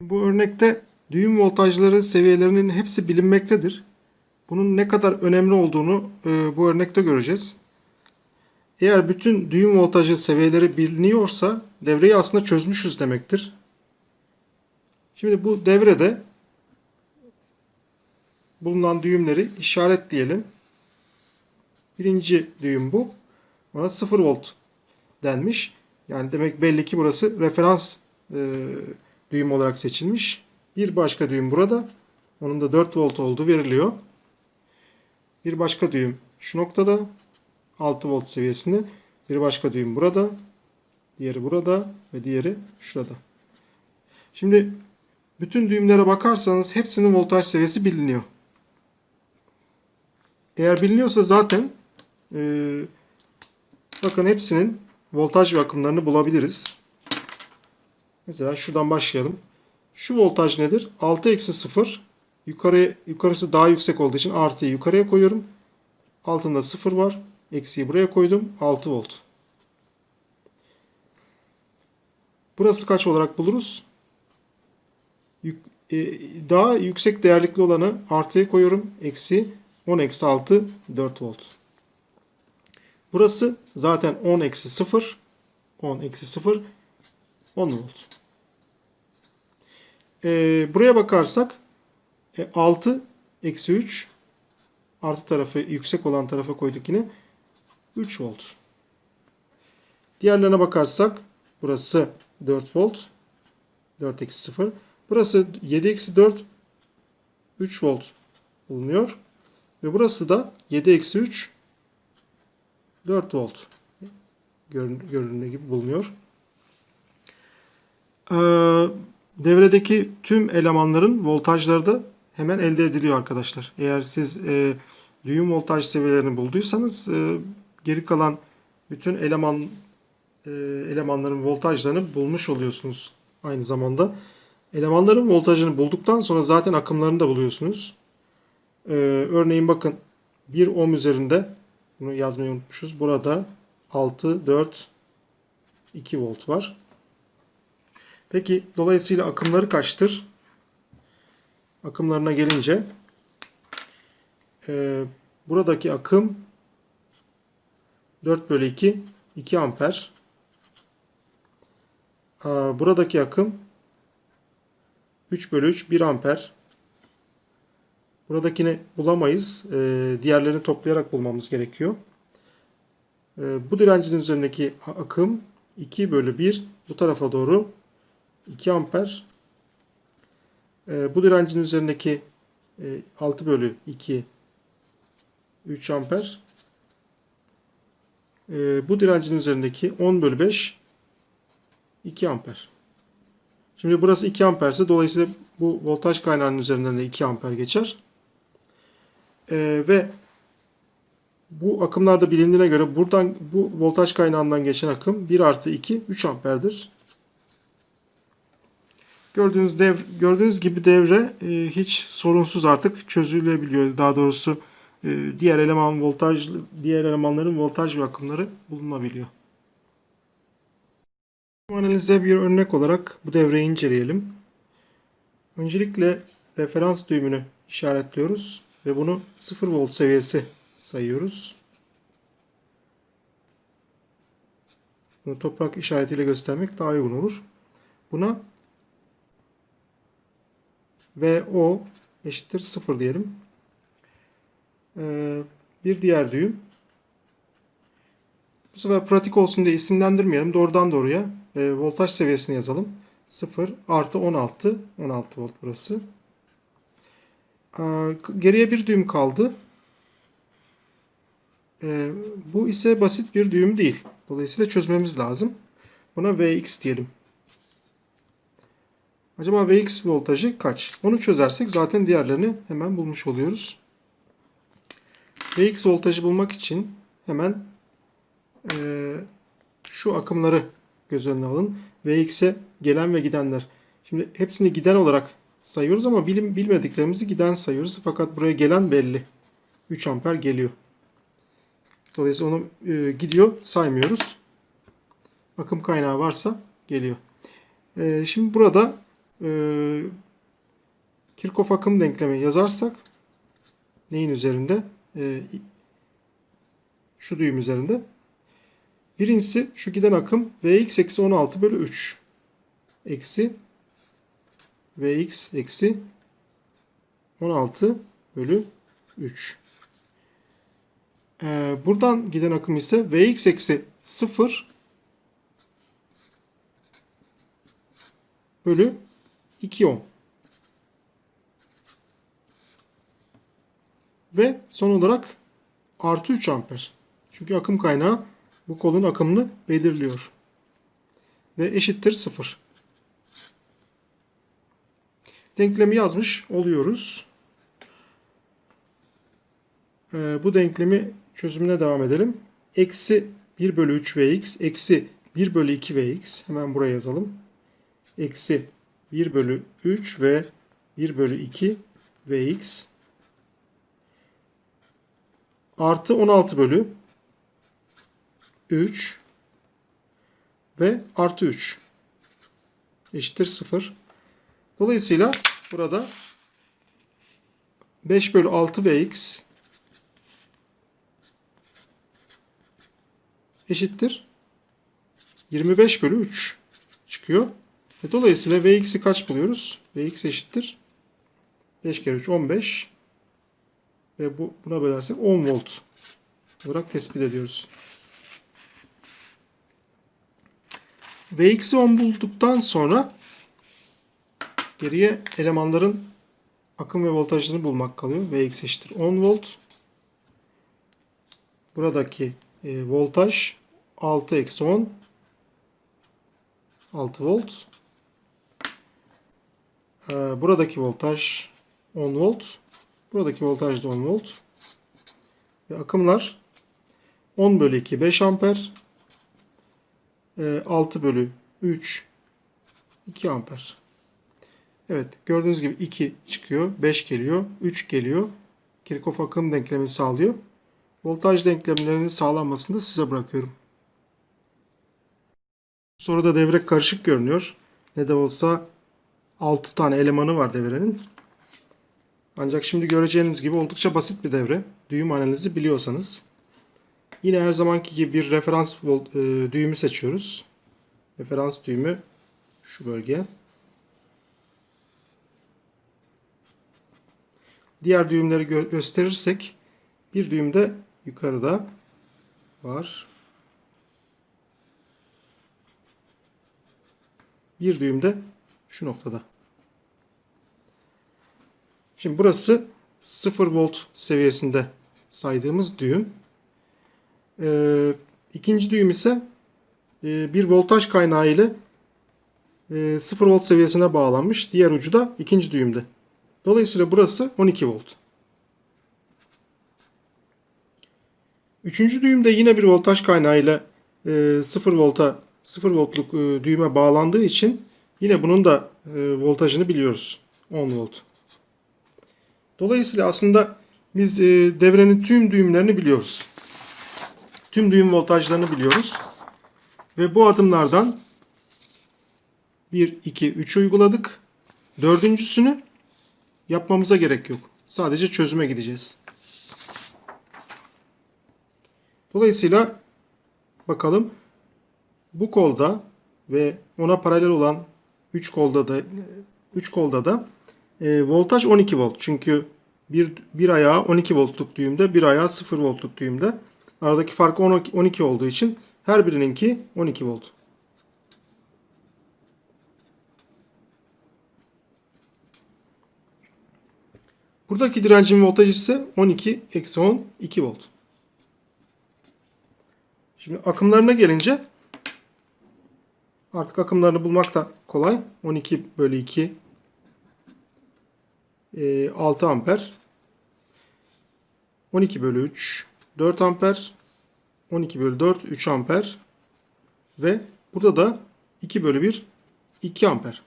Bu örnekte düğüm voltajları seviyelerinin hepsi bilinmektedir. Bunun ne kadar önemli olduğunu e, bu örnekte göreceğiz. Eğer bütün düğüm voltajı seviyeleri biliniyorsa devreyi aslında çözmüşüz demektir. Şimdi bu devrede bulunan düğümleri işaretleyelim. Birinci düğüm bu. Buna 0 volt denmiş. Yani demek belli ki burası referans e, düğüm olarak seçilmiş. Bir başka düğüm burada. Onun da 4 volt olduğu veriliyor. Bir başka düğüm şu noktada 6 volt seviyesinde. Bir başka düğüm burada. Diğeri burada ve diğeri şurada. Şimdi bütün düğümlere bakarsanız hepsinin voltaj seviyesi biliniyor. Eğer biliniyorsa zaten e, bakın hepsinin voltaj ve akımlarını bulabiliriz. Mesela şuradan başlayalım. Şu voltaj nedir? 6 eksi 0. Yukarı, yukarısı daha yüksek olduğu için artıyı yukarıya koyuyorum. Altında 0 var. Eksiyi buraya koydum. 6 volt. Burası kaç olarak buluruz? E, daha yüksek değerlikli olanı artıya koyuyorum. Eksi 10 eksi 6 4 volt. Burası zaten 10 eksi 0. 10 eksi 0 10 volt. Ee, buraya bakarsak e, 6 eksi 3 artı tarafı yüksek olan tarafa koyduk yine 3 volt. Diğerlerine bakarsak burası 4 volt 4 eksi 0. Burası 7 eksi 4 3 volt bulunuyor. Ve burası da 7 eksi 3 4 volt görün- göründüğü gibi bulunuyor. Ee, devredeki tüm elemanların voltajları da hemen elde ediliyor arkadaşlar. Eğer siz e, düğüm voltaj seviyelerini bulduysanız e, geri kalan bütün eleman e, elemanların voltajlarını bulmuş oluyorsunuz aynı zamanda. Elemanların voltajını bulduktan sonra zaten akımlarını da buluyorsunuz. Ee, örneğin bakın 1 ohm üzerinde bunu yazmayı unutmuşuz. Burada 6, 4, 2 volt var. Peki dolayısıyla akımları kaçtır? Akımlarına gelince e, buradaki akım 4 bölü 2 2 amper. Aa, buradaki akım 3 bölü 3 1 amper. Buradakini bulamayız. Ee, diğerlerini toplayarak bulmamız gerekiyor. Ee, bu direncin üzerindeki akım 2 bölü 1 bu tarafa doğru 2 amper. Ee, bu direncin üzerindeki e, 6 bölü 2 3 amper. Ee, bu direncin üzerindeki 10 bölü 5 2 amper. Şimdi burası 2 amperse dolayısıyla bu voltaj kaynağının üzerinden de 2 amper geçer. Ee, ve bu akımlar da bilindiğine göre buradan bu voltaj kaynağından geçen akım 1 artı 2 3 amperdir. Gördüğünüz dev, gördüğünüz gibi devre e, hiç sorunsuz artık çözülebiliyor. Daha doğrusu e, diğer eleman voltaj diğer elemanların voltaj ve akımları bulunabiliyor. Bu analize bir örnek olarak bu devreyi inceleyelim. Öncelikle referans düğümünü işaretliyoruz ve bunu 0 volt seviyesi sayıyoruz. Bunu toprak işaretiyle göstermek daha uygun olur. Buna VO eşittir 0 diyelim. Ee, bir diğer düğüm. Bu sefer pratik olsun diye isimlendirmeyelim. Doğrudan doğruya e, voltaj seviyesini yazalım. 0 artı 16. 16 volt burası. Aa, Geriye bir düğüm kaldı. Ee, bu ise basit bir düğüm değil. Dolayısıyla çözmemiz lazım. Buna Vx diyelim. Acaba Vx voltajı kaç? Onu çözersek zaten diğerlerini hemen bulmuş oluyoruz. Vx voltajı bulmak için hemen e, şu akımları göz önüne alın. Vx'e gelen ve gidenler. Şimdi hepsini giden olarak sayıyoruz ama bilim, bilmediklerimizi giden sayıyoruz. Fakat buraya gelen belli. 3 amper geliyor. Dolayısıyla onu e, gidiyor saymıyoruz. Akım kaynağı varsa geliyor. E, şimdi burada e, Kirchhoff akım denklemi yazarsak neyin üzerinde? E, şu düğüm üzerinde. Birincisi şu giden akım Vx eksi 16 bölü 3 eksi Vx eksi 16 bölü 3. Ee, buradan giden akım ise Vx eksi 0 bölü 2 ohm. Ve son olarak artı 3 amper. Çünkü akım kaynağı bu kolun akımını belirliyor. Ve eşittir 0. Denklemi yazmış oluyoruz. Ee, bu denklemi çözümüne devam edelim. Eksi 1 bölü 3 Vx eksi 1 bölü 2 Vx. Hemen buraya yazalım. Eksi 1 bölü 3 ve 1 bölü 2 Vx artı 16 bölü 3 ve artı 3 eşittir 0. Dolayısıyla burada 5 bölü 6 Vx eşittir 25 bölü 3 çıkıyor. E dolayısıyla Vx'i kaç buluyoruz? Vx eşittir 5 kere 3 15 ve bu, buna bölersek 10 volt olarak tespit ediyoruz. Vx'i 10 bulduktan sonra geriye elemanların akım ve voltajını bulmak kalıyor. Vx eşittir 10 volt. Buradaki e, voltaj 6 eksi 10 6 volt. E, buradaki voltaj 10 volt. Buradaki voltaj da 10 volt. Ve akımlar 10 bölü 2 5 amper. E, 6 bölü 3 2 amper. Evet gördüğünüz gibi 2 çıkıyor. 5 geliyor. 3 geliyor. Kirchhoff akım denklemi sağlıyor. Voltaj denklemlerinin sağlanmasını da size bırakıyorum. Soruda devre karışık görünüyor. Ne de olsa 6 tane elemanı var devrenin. Ancak şimdi göreceğiniz gibi oldukça basit bir devre. Düğüm analizi biliyorsanız. Yine her zamanki gibi bir referans e, düğümü seçiyoruz. Referans düğümü şu bölge. Diğer düğümleri gö gösterirsek bir düğüm de yukarıda var. Bir düğüm de şu noktada. Şimdi burası 0 volt seviyesinde saydığımız düğüm. Ee, ikinci düğüm ise e, bir voltaj kaynağı ile e, 0 volt seviyesine bağlanmış. Diğer ucu da ikinci düğümde. Dolayısıyla burası 12 volt. Üçüncü düğümde yine bir voltaj kaynağıyla e, 0 volta 0 voltluk e, düğüme bağlandığı için yine bunun da e, voltajını biliyoruz. 10 volt. Dolayısıyla aslında biz e, devrenin tüm düğümlerini biliyoruz. Tüm düğüm voltajlarını biliyoruz. Ve bu adımlardan 1, 2, 3 uyguladık. Dördüncüsünü yapmamıza gerek yok. Sadece çözüme gideceğiz. Dolayısıyla bakalım bu kolda ve ona paralel olan 3 kolda da 3 kolda da e, voltaj 12 volt. Çünkü bir, bir ayağı 12 voltluk düğümde, bir ayağı 0 voltluk düğümde. Aradaki fark 12, 12 olduğu için her birininki 12 volt. Buradaki direncin voltajı ise 12 eksi 10 2 volt. Şimdi akımlarına gelince artık akımlarını bulmak da kolay. 12 bölü 2 6 amper. 12 bölü 3 4 amper. 12 bölü 4 3 amper. Ve burada da 2 bölü 1 2 amper.